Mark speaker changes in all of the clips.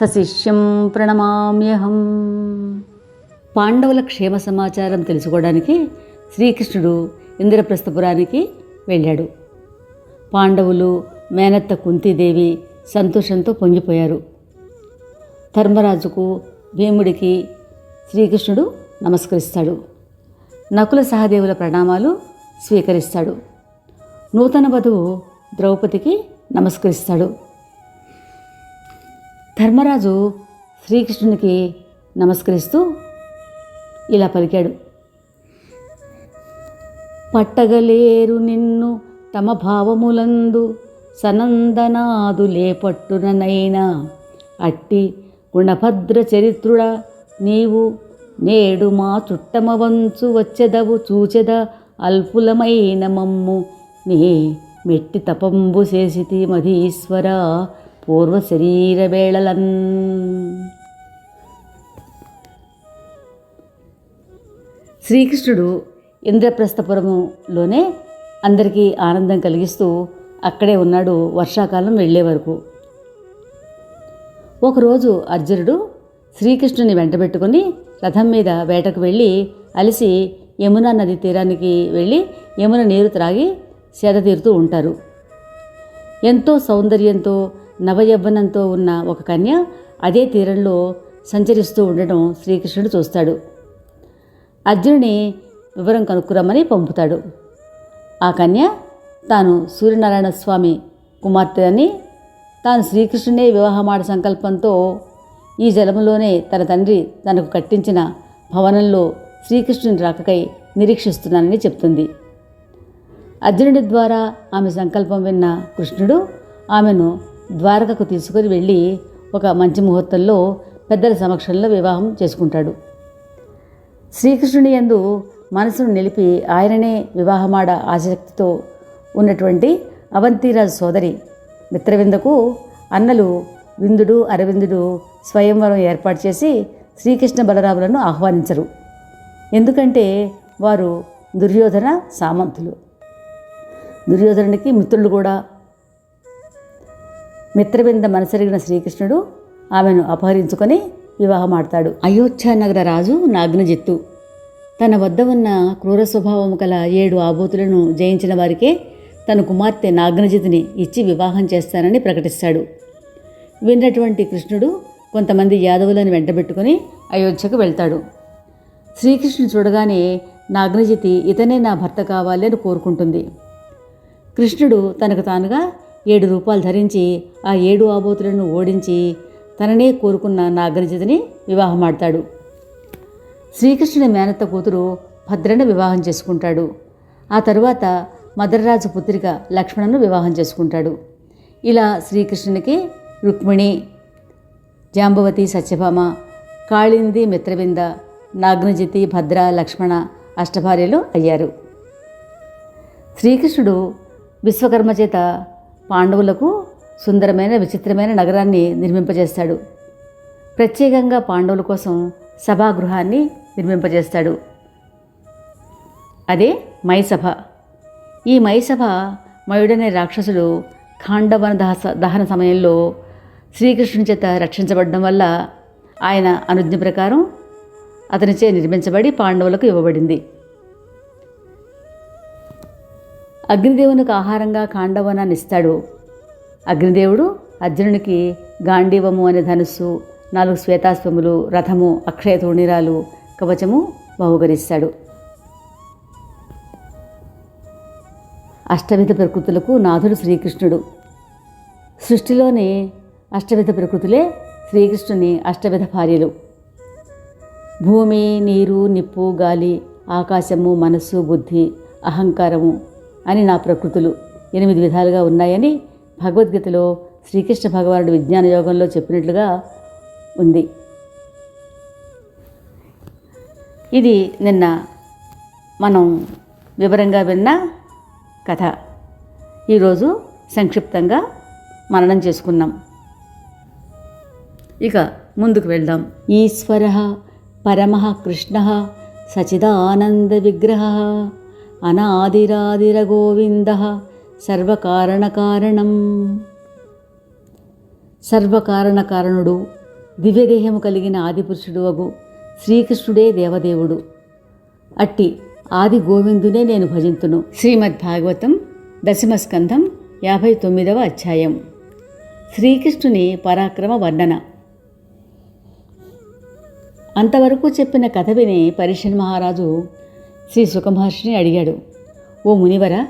Speaker 1: సశిష్యం ప్రణమామ్యహం. పాండవుల క్షేమ సమాచారం తెలుసుకోవడానికి శ్రీకృష్ణుడు ఇంద్రప్రస్థపురానికి వెళ్ళాడు. పాండవులు మేనత్త కుంతీదేవి సంతోషంతో పొంగిపోయారు. ధర్మరాజుకు భీముడికి శ్రీకృష్ణుడు నమస్కరిస్తాడు. నకుల సహదేవుల ప్రణామాలు స్వీకరిస్తాడు. నూతన వధువు ద్రౌపదికి నమస్కరిస్తాడు. ధర్మరాజు శ్రీకృష్ణునికి నమస్కరిస్తూ ఇలా పలికాడు. పట్టగలేరు నిన్ను తమ భావములందు సనందనాదులే పట్టుననైనా అట్టి గుణభద్ర చరిత్రుడ నీవు నేడు మా చుట్టమవంచు వచ్చెదవు చూచెద అల్పులమైన మమ్ము. నీ మెట్టి తపంబు చేసితి మధీశ్వరా పూర్వ శరీర వేళలన్. శ్రీకృష్ణుడు ఇంద్రప్రస్థపురములోనే అందరికీ ఆనందం కలిగిస్తూ అక్కడే ఉన్నాడు వర్షాకాలం వెళ్ళే వరకు. ఒకరోజు అర్జునుడు శ్రీకృష్ణుని వెంటబెట్టుకుని రథం మీద వేటకు వెళ్ళి అలిసి యమునా నది తీరానికి వెళ్ళి యమున నీరు త్రాగి సేద తీరుతూ ఉంటారు. ఎంతో సౌందర్యంతో నవయవ్వనంతో ఉన్న ఒక కన్య అదే తీరంలో సంచరిస్తూ ఉండడం శ్రీకృష్ణుడు చూస్తాడు. అర్జునుని వివరం కనుక్కురమ్మని పంపుతాడు. ఆ కన్య తాను సూర్యనారాయణ స్వామి కుమార్తె అని తాను శ్రీకృష్ణునే వివాహమాడ సంకల్పంతో ఈ జలములోనే తన తండ్రి తనకు కట్టించిన భవనంలో శ్రీకృష్ణుని రాకకై నిరీక్షిస్తున్నానని చెప్తుంది. అర్జునుడి ద్వారా ఆమె సంకల్పం విన్న కృష్ణుడు ఆమెను ద్వారకకు తీసుకుని వెళ్ళి ఒక మంచి ముహూర్తంలో పెద్దల సమక్షంలో వివాహం చేసుకుంటాడు. శ్రీకృష్ణుని యందు మనసును నిలిపి ఆయననే వివాహమాడ ఆసక్తితో ఉన్నటువంటి అవంతిరాజు సోదరి మిత్రవిందకు అన్నలు విందుడు అరవిందుడు స్వయంవరం ఏర్పాటు చేసి శ్రీకృష్ణ బలరాములను ఆహ్వానించరు. ఎందుకంటే వారు దుర్యోధన సామంతులు. దుర్యోధనునికి మిత్రులు కూడా మిత్రబింద మనసరిగిన శ్రీకృష్ణుడు ఆమెను అపహరించుకొని వివాహమాడతాడు. అయోధ్య నగర రాజు నాగ్నజిత్తు తన వద్ద ఉన్న క్రూర స్వభావం గల ఏడు ఆబోతులను జయించిన వారికే తన కుమార్తె నాగ్నజితిని ఇచ్చి వివాహం చేస్తానని ప్రకటిస్తాడు. విన్నటువంటి కృష్ణుడు కొంతమంది యాదవులను వెంటబెట్టుకుని అయోధ్యకు వెళ్తాడు. శ్రీకృష్ణుడు చూడగానే నాగ్నజితి ఇతనే నా భర్త కావాలి అని కోరుకుంటుంది. కృష్ణుడు తనకు తానుగా ఏడు రూపాయలు ధరించి ఆ ఏడు ఆబోతులను ఓడించి తననే కోరుకున్న నాగరజితిని వివాహమాడతాడు. శ్రీకృష్ణుని మేనత్త కూతురు భద్రను వివాహం చేసుకుంటాడు. ఆ తరువాత మదరరాజు పుత్రిక లక్ష్మణను వివాహం చేసుకుంటాడు. ఇలా శ్రీకృష్ణునికి రుక్మిణి జాంబవతి సత్యభామ కాళింది మిత్రవింద నాగ్నజితి భద్ర లక్ష్మణ అష్టభార్యలు అయ్యారు. శ్రీకృష్ణుడు విశ్వకర్మ చేత పాండవులకు సుందరమైన విచిత్రమైన నగరాన్ని నిర్మింపజేస్తాడు. ప్రత్యేకంగా పాండవుల కోసం సభాగృహాన్ని నిర్మింపజేస్తాడు. అదే మైసభ. ఈ మైసభ మయుడనే రాక్షసుడు ఖాండవన దహస దహన సమయంలో శ్రీకృష్ణుని చేత రక్షించబడడం వల్ల ఆయన అనుజ్ఞ ప్రకారం అతనిచే నిర్మించబడి పాండవులకు ఇవ్వబడింది. అగ్నిదేవునికి ఆహారంగా కాండవనాన్ని ఇస్తాడు. అగ్నిదేవుడు అర్జునునికి గాంధీవము అనే ధనుస్సు నాలుగు శ్వేతాశ్వములు రథము అక్షయ తోణిరాలు కవచము బహుకరిస్తాడు. అష్టవిధ ప్రకృతులకు నాథుడు శ్రీకృష్ణుడు. సృష్టిలోని అష్టవిధ ప్రకృతులే శ్రీకృష్ణుని అష్టవిధ భార్యలు. భూమి నీరు నిప్పు గాలి ఆకాశము మనస్సు బుద్ధి అహంకారము అని నా ప్రకృతులు ఎనిమిది విధాలుగా ఉన్నాయని భగవద్గీతలో శ్రీకృష్ణ భగవానుడు విజ్ఞాన యోగంలో చెప్పినట్లుగా ఉంది. ఇది నిన్న మనం వివరంగా విన్న కథ. ఈరోజు సంక్షిప్తంగా మననం చేసుకున్నాం. ఇక ముందుకు వెళ్దాం. ఈశ్వర పరమ కృష్ణ సచిదానంద విగ్రహ అనాదిరాదిరగోవింద. సర్వకారణకారణం. సర్వకారణకారణుడు దివ్యదేహము కలిగిన ఆదిపురుషుడు అగు శ్రీకృష్ణుడే దేవదేవుడు. అట్టి ఆది గోవిందునే నేను భజింతును. శ్రీమద్ భాగవతం దశమస్కంధం యాభై తొమ్మిదవ అధ్యాయం. శ్రీకృష్ణుని పరాక్రమ వర్ణన. అంతవరకు చెప్పిన కథ విని పరిషన్ మహారాజు శ్రీ సుఖమహర్షిని అడిగాడు. ఓ మునివర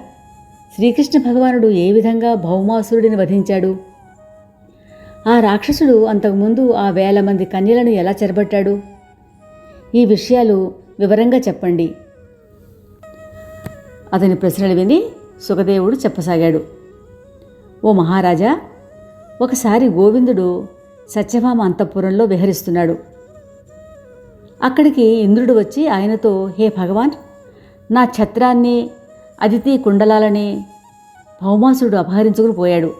Speaker 1: శ్రీకృష్ణ భగవానుడు ఏ విధంగా భౌమాసురుడిని వధించాడు? ఆ రాక్షసుడు అంతకుముందు ఆ వేల మంది కన్యలను ఎలా చెరబట్టాడు? ఈ విషయాలు వివరంగా చెప్పండి. అతని ప్రశ్నలు విని సుఖదేవుడు చెప్పసాగాడు. ఓ మహారాజా ఒకసారి గోవిందుడు సత్యభామ అంతఃపురంలో విహరిస్తున్నాడు. అక్కడికి ఇంద్రుడు వచ్చి ఆయనతో హే భగవాన్ నా ఛత్రాన్ని అదితి కుండలాలని భౌమాసుడు అపహరించుకుని పోయాడు.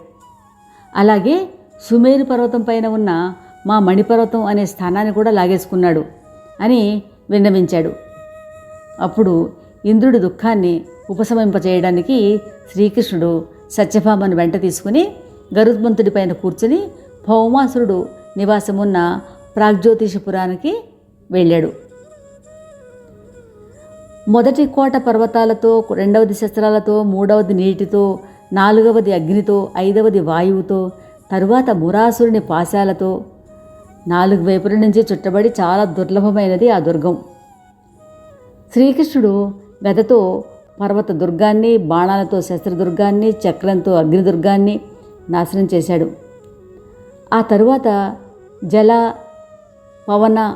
Speaker 1: అలాగే సుమేరు పర్వతం పైన ఉన్న మా మణిపర్వతం అనే స్థానాన్ని కూడా లాగేసుకున్నాడు అని విన్నవించాడు. అప్పుడు ఇంద్రుడి దుఃఖాన్ని ఉపశమింపచేయడానికి శ్రీకృష్ణుడు సత్యభామను వెంట తీసుకుని గరుత్మంతుడి పైన కూర్చుని భౌమాసురుడు నివాసమున్న ప్రాగ్జ్యోతిషపురానికి వెళ్ళాడు. మొదటి కోట పర్వతాలతో రెండవది శస్త్రాలతో మూడవది నీటితో నాలుగవది అగ్నితో ఐదవది వాయువుతో తరువాత మురాసురుని పాశాలతో. నాలుగు వైపుల నుంచి చుట్టబడి చాలా దుర్లభమైనది ఆ దుర్గం. శ్రీకృష్ణుడు గదతో పర్వత దుర్గాన్ని బాణాలతో శస్త్రదుర్గాన్ని చక్రంతో అగ్నిదుర్గాన్ని నాశనం చేశాడు. ఆ తరువాత జల పవన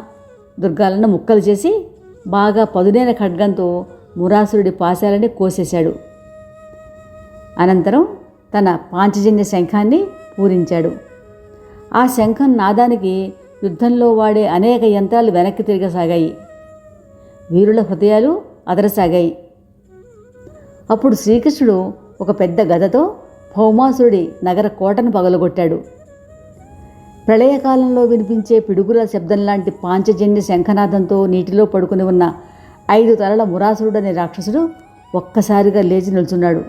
Speaker 1: దుర్గాలను ముక్కలు చేసి బాగా పదునైన ఖడ్గంతో మురాసురుడి పాశాలని కోసేశాడు. అనంతరం తన పాంచజన్య శంఖాన్ని పూరించాడు. ఆ శంఖం నాదానికి యుద్ధంలో వాడే అనేక యంత్రాలు వెనక్కి తిరగసాగాయి. వీరుల హృదయాలు అదరసాగాయి. అప్పుడు శ్రీకృష్ణుడు ఒక పెద్ద గదతో భౌమాసురుడి నగర కోటను పగలగొట్టాడు. ప్రళయకాలంలో వినిపించే పిడుగుల శబ్దం లాంటి పాంచజన్య శంఖనాదంతో నీటిలో పడుకుని ఉన్న ఐదు తలల మురాసురుడనే రాక్షసుడు ఒక్కసారిగా లేచి నిల్చున్నాడు.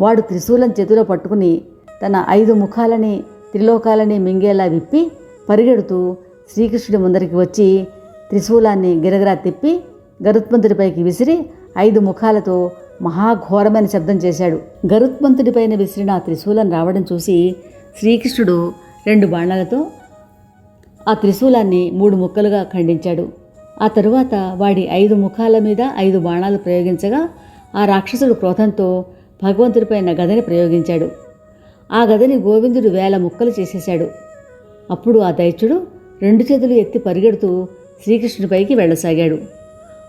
Speaker 1: వాడు త్రిశూలం చేతిలో పట్టుకుని తన ఐదు ముఖాలని త్రిలోకాలని మింగేలా విప్పి పరిగెడుతూ శ్రీకృష్ణుడి ముందరికి వచ్చి త్రిశూలాన్ని గిరగిరా తిప్పి గరుత్మంతుడిపైకి విసిరి ఐదు ముఖాలతో మహాఘోరమైన శబ్దం చేశాడు. గరుత్మంతుడిపైన విసిరిన ఆ త్రిశూలం రావడం చూసి శ్రీకృష్ణుడు రెండు బాణాలతో ఆ త్రిశూలాన్ని మూడు ముక్కలుగా ఖండించాడు. ఆ తరువాత వాడి ఐదు ముఖాల మీద ఐదు బాణాలు ప్రయోగించగా ఆ రాక్షసుడు క్రోధంతో భగవంతుడిపైన గదని ప్రయోగించాడు. ఆ గదని గోవిందుడు వేల ముక్కలు చేసేశాడు. అప్పుడు ఆ దైత్యుడు రెండు చేతులు ఎత్తి పరిగెడుతూ శ్రీకృష్ణుడిపైకి వెళ్ళసాగాడు.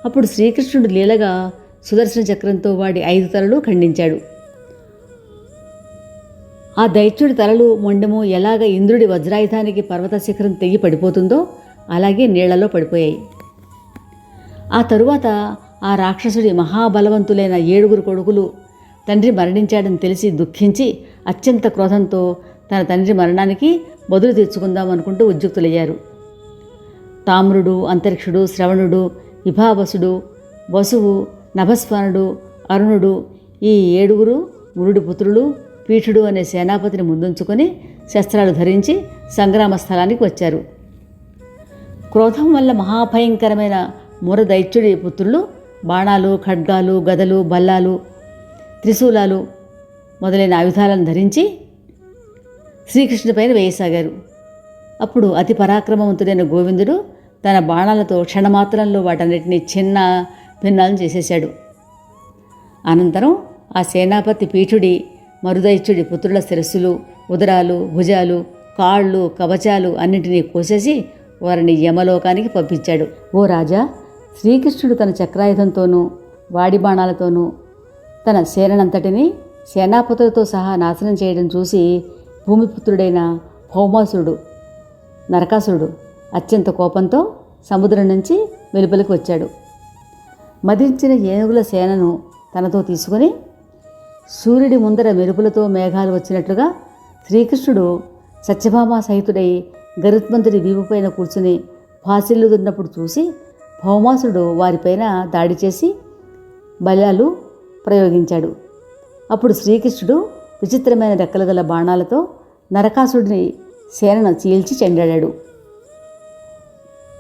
Speaker 1: అప్పుడు శ్రీకృష్ణుడు లీలగా సుదర్శన చక్రంతో వాడి ఐదు తలలు ఖండించాడు. ఆ దైత్యుడి తలలు మొండెము ఎలాగ ఇంద్రుడి వజ్రాయుధానికి పర్వత శిఖరం తెగి పడిపోతుందో అలాగే నీళ్ళలో పడిపోయాయి. ఆ తరువాత ఆ రాక్షసుడి మహాబలవంతులైన ఏడుగురు కొడుకులు తండ్రి మరణించాడని తెలిసి దుఃఖించి అత్యంత క్రోధంతో తన తండ్రి మరణానికి బదులు తీర్చుకుందాం అనుకుంటూ ఉద్యుక్తులయ్యారు. తామ్రుడు అంతరిక్షుడు శ్రవణుడు విభావసుడు వసువు నభస్వనుడు అరుణుడు ఈ ఏడుగురు మురుడి పుత్రులు పీఠుడు అనే సేనాపతిని ముందుంచుకొని శస్త్రాలు ధరించి సంగ్రామ స్థలానికి వచ్చారు. క్రోధం వల్ల మహాభయంకరమైన మురదైత్యుడి పుత్రులు బాణాలు ఖడ్గాలు గదలు బల్లాలు త్రిశూలాలు మొదలైన ఆయుధాలను ధరించి శ్రీకృష్ణుడిపైన వేయసాగారు. అప్పుడు అతి పరాక్రమవంతుడైన గోవిందుడు తన బాణాలతో క్షణమాత్రంలో వాటన్నిటినీ చిన్న భిన్నాలను చేసేశాడు. అనంతరం ఆ సేనాపతి పీఠుడి మరుదైత్యుడి పుత్రుల శిరస్సులు ఉదరాలు భుజాలు కాళ్ళు కవచాలు అన్నింటినీ కోసేసి వారిని యమలోకానికి పంపించాడు. ఓ రాజా శ్రీకృష్ణుడు తన చక్రాయుధంతోనూ వాడి బాణాలతోనూ తన సేనంతటిని సేనాపతులతో సహా నాశనం చేయడం చూసి భూమిపుత్రుడైన భౌమాసురుడు నరకాసురుడు అత్యంత కోపంతో సముద్రం నుంచి వెలుపలికి వచ్చాడు. మదించిన ఏనుగుల సేనను తనతో తీసుకొని సూర్యుడి ముందర మెరుపులతో మేఘాలు వచ్చినట్లుగా శ్రీకృష్ణుడు సత్యభామ సహితుడై గరుత్మంతుడి వీపుపైన కూర్చుని ఫాసిల్లుతున్నప్పుడు చూసి భౌమాసుడు వారిపైన దాడి చేసి బలాలు ప్రయోగించాడు. అప్పుడు శ్రీకృష్ణుడు విచిత్రమైన రెక్కలు గల బాణాలతో నరకాసుడిని సేనను చీల్చి చెండాడాడు.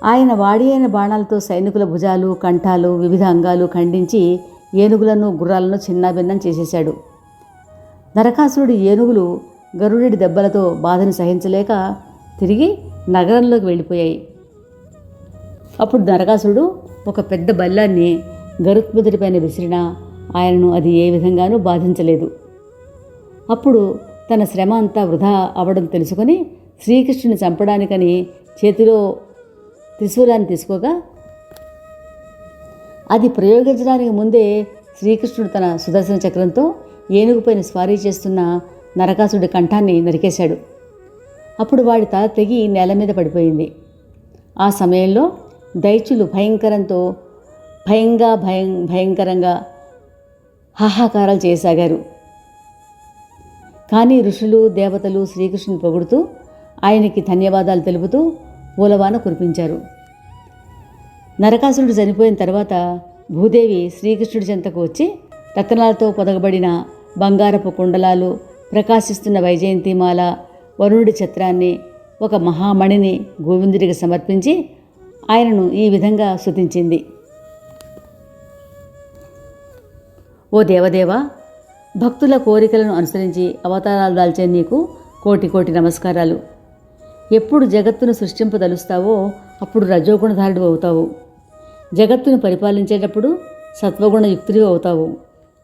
Speaker 1: ఆయన వాడి అయిన బాణాలతో సైనికుల భుజాలు కంఠాలు వివిధ అంగాలు ఖండించి ఏనుగులను గుర్రాలను చిన్నాభిన్నం చేసేశాడు. నరకాసురుడి ఏనుగులు గరుడి దెబ్బలతో బాధను సహించలేక తిరిగి నగరంలోకి వెళ్ళిపోయాయి. అప్పుడు నరకాసురుడు ఒక పెద్ద బల్లాన్ని గరుత్ముదిరిపైన విసిరినా ఆయనను అది ఏ విధంగానూ బాధించలేదు. అప్పుడు తన శ్రమ అంతా వృధా అవడం తెలుసుకొని శ్రీకృష్ణుని చంపడానికని చేతిలో త్రిశూలాన్ని తీసుకోగా అది ప్రయోగించడానికి ముందే శ్రీకృష్ణుడు తన సుదర్శన చక్రంతో ఏనుగుపైన స్వారీ చేస్తున్న నరకాసుడి కంఠాన్ని నరికేశాడు. అప్పుడు వాడి తల తెగి నేల మీద పడిపోయింది. ఆ సమయంలో దైత్యులు భయంకరంతో భయంగా భయం భయంకరంగా హాహాకారాలు చేయసాగారు. కానీ ఋషులు దేవతలు శ్రీకృష్ణుని పొగుడుతూ ఆయనకి ధన్యవాదాలు తెలుపుతూ పూలవాన కురిపించారు. నరకాసురుడు చనిపోయిన తర్వాత భూదేవి శ్రీకృష్ణుడి చెంతకు వచ్చి రత్నాలతో పొదగబడిన బంగారపు కుండలాలు ప్రకాశిస్తున్న వైజయంతిమాల వరుణుడి ఛత్రాన్ని ఒక మహామణిని గోవిందుడికి సమర్పించి ఆయనను ఈ విధంగా శుతించింది. ఓ దేవదేవ భక్తుల కోరికలను అనుసరించి అవతారాలు దాల్చే నీకు కోటి కోటి నమస్కారాలు. ఎప్పుడు జగత్తును సృష్టింపదలుస్తావో అప్పుడు రజోగుణధారుడు అవుతావు. జగత్తును పరిపాలించేటప్పుడు సత్వగుణ యుక్తుడివి అవుతావు.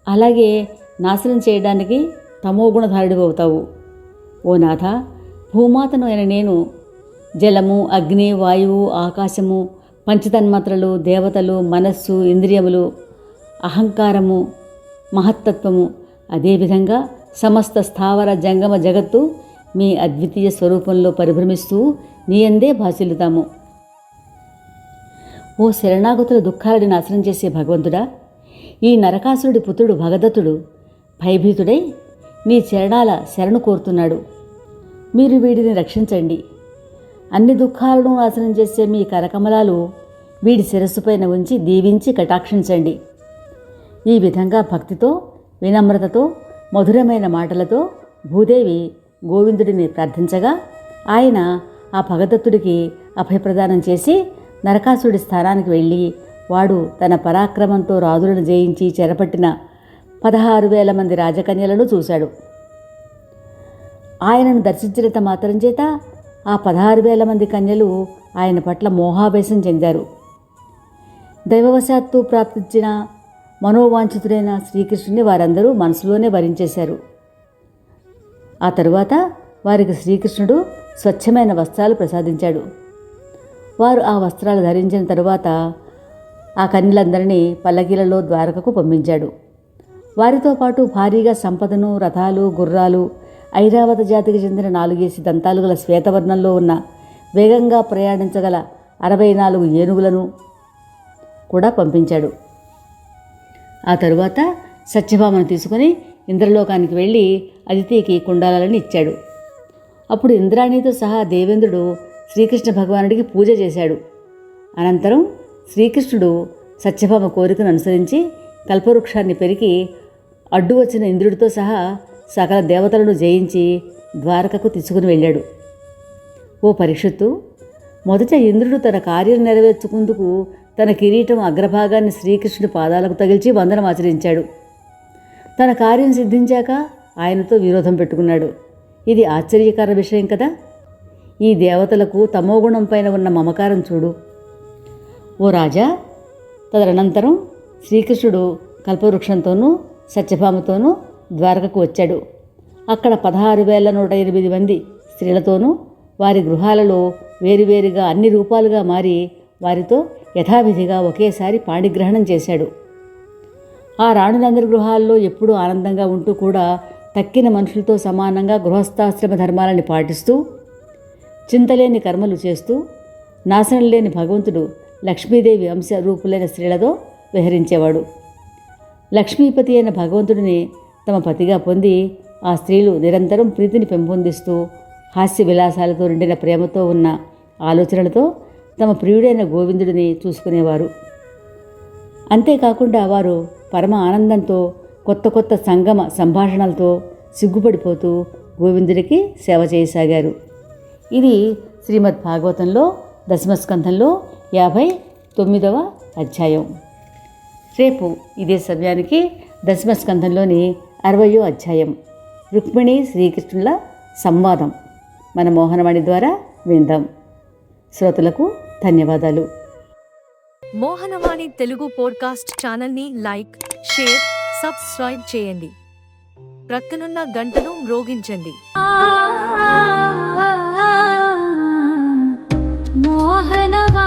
Speaker 1: అలాగే నాశనం చేయడానికి తమోగుణధారుడివి అవుతావు. ఓ నాథ భూమాతను అయిన నేను జలము అగ్ని వాయువు ఆకాశము పంచతన్మాత్రలు దేవతలు మనస్సు ఇంద్రియములు అహంకారము మహత్తత్వము అదేవిధంగా సమస్త స్థావర జంగమ జగత్తు మీ అద్వితీయ స్వరూపంలో పరిభ్రమిస్తూ నీ అందే భాసిల్లుతాము. ఓ శరణాగతుల దుఃఖాలని నాశనం చేసే భగవంతుడా? ఈ నరకాసురుడి పుత్రుడు భగదత్తుడు భయభీతుడై నీ చరణాల శరణు కోరుతున్నాడు. మీరు వీడిని రక్షించండి. అన్ని దుఃఖాలను నాశనం చేసే మీ కరకమలాలు వీడి శిరస్సుపైన ఉంచి దీవించి కటాక్షించండి. ఈ విధంగా భక్తితో వినమ్రతతో మధురమైన మాటలతో భూదేవి గోవిందుడిని ప్రార్థించగా ఆయన ఆ భగదత్తుడికి అభయప్రదానం చేసి నరకాసుడి స్థానానికి వెళ్ళి వాడు తన పరాక్రమంతో రాజులను జయించి చెరపట్టిన పదహారు వేల మంది రాజకన్యలను చూశాడు. ఆయనను దర్శించినంత మాత్రం చేత ఆ పదహారు వేల మంది కన్యలు ఆయన పట్ల మోహావేశం చెందారు. దైవవశాత్తు ప్రాప్తించిన మనోవాంఛితుడైన శ్రీకృష్ణుని వారందరూ మనసులోనే వరించేశారు. ఆ తరువాత వారికి శ్రీకృష్ణుడు స్వచ్ఛమైన వస్త్రాలు ప్రసాదించాడు. వారు ఆ వస్త్రాలు ధరించిన తరువాత ఆ కన్యలందరినీ పల్లకీలలో ద్వారకకు పంపించాడు. వారితో పాటు భారీగా సంపదను రథాలు గుర్రాలు ఐరావత జాతికి చెందిన నాలుగేసి దంతాలు గల శ్వేతవర్ణంలో ఉన్న వేగంగా ప్రయాణించగల అరవై నాలుగు ఏనుగులను కూడా పంపించాడు. ఆ తరువాత సత్యభామను తీసుకుని ఇంద్రలోకానికి వెళ్ళి అదితికి కుండాలని ఇచ్చాడు. అప్పుడు ఇంద్రాణితో సహా దేవేంద్రుడు శ్రీకృష్ణ భగవానుడికి పూజ చేశాడు. అనంతరం శ్రీకృష్ణుడు సత్యభామ కోరికను అనుసరించి కల్పవృక్షాన్ని పెరికి అడ్డు వచ్చిన ఇంద్రుడితో సహా సకల దేవతలను జయించి ద్వారకకు తీసుకుని వెళ్ళాడు. ఓ పరీక్షత్తు మొదట ఇంద్రుడు తన కార్యం నెరవేర్చుకుందుకు తన కిరీటం అగ్రభాగాన్ని శ్రీకృష్ణుడి పాదాలకు తగిల్చి వందనం ఆచరించాడు. తన కార్యం సిద్ధించాక ఆయనతో విరోధం పెట్టుకున్నాడు. ఇది ఆశ్చర్యకర విషయం కదా? ఈ దేవతలకు తమోగుణం పైన ఉన్న మమకారం చూడు. ఓ రాజా తదనంతరం శ్రీకృష్ణుడు కల్పవృక్షంతోనూ సత్యభామతోనూ ద్వారకకు వచ్చాడు. అక్కడ పదహారు వేల నూట ఎనిమిది మంది స్త్రీలతోనూ వారి గృహాలలో వేరువేరుగా అన్ని రూపాలుగా మారి వారితో యథావిధిగా ఒకేసారి పాణిగ్రహణం చేశాడు. ఆ రాణులందరి గృహాల్లో ఎప్పుడూ ఆనందంగా ఉంటూ కూడా తక్కిన మనుషులతో సమానంగా గృహస్థాశ్రమ ధర్మాలని పాటిస్తూ చింతలేని కర్మలు చేస్తూ నాశనం లేని భగవంతుడు లక్ష్మీదేవి అంశ రూపులైన స్త్రీలతో విహరించేవాడు. లక్ష్మీపతి అయిన భగవంతుడిని తమ పతిగా పొంది ఆ స్త్రీలు నిరంతరం ప్రీతిని పెంపొందిస్తూ హాస్య విలాసాలతో నిండిన ప్రేమతో ఉన్న ఆలోచనలతో తమ ప్రియుడైన గోవిందుడిని చూసుకునేవారు. అంతేకాకుండా వారు పరమ ఆనందంతో కొత్త కొత్త సంగమ సంభాషణలతో సిగ్గుపడిపోతూ గోవిందుడికి సేవ చేయసాగారు. ఇది శ్రీమద్ భాగవతంలో దశమస్కంధంలో యాభై తొమ్మిదవ అధ్యాయం. రేపు ఇదే సమయానికి దశమస్కంధంలోని అరవయో అధ్యాయం. రుక్మిణి శ్రీకృష్ణుల సంవాదం. మన మోహనవాణి ద్వారా విందాం. శ్రోతలకు ధన్యవాదాలు.
Speaker 2: మోహనవాణి తెలుగు పోడ్కాస్ట్ ఛానల్ని లైక్ షేర్ సబ్స్క్రైబ్ చేయండి. ప్రక్కనున్న గంటను మ్రోగించండి.
Speaker 3: ఆ वाहनवा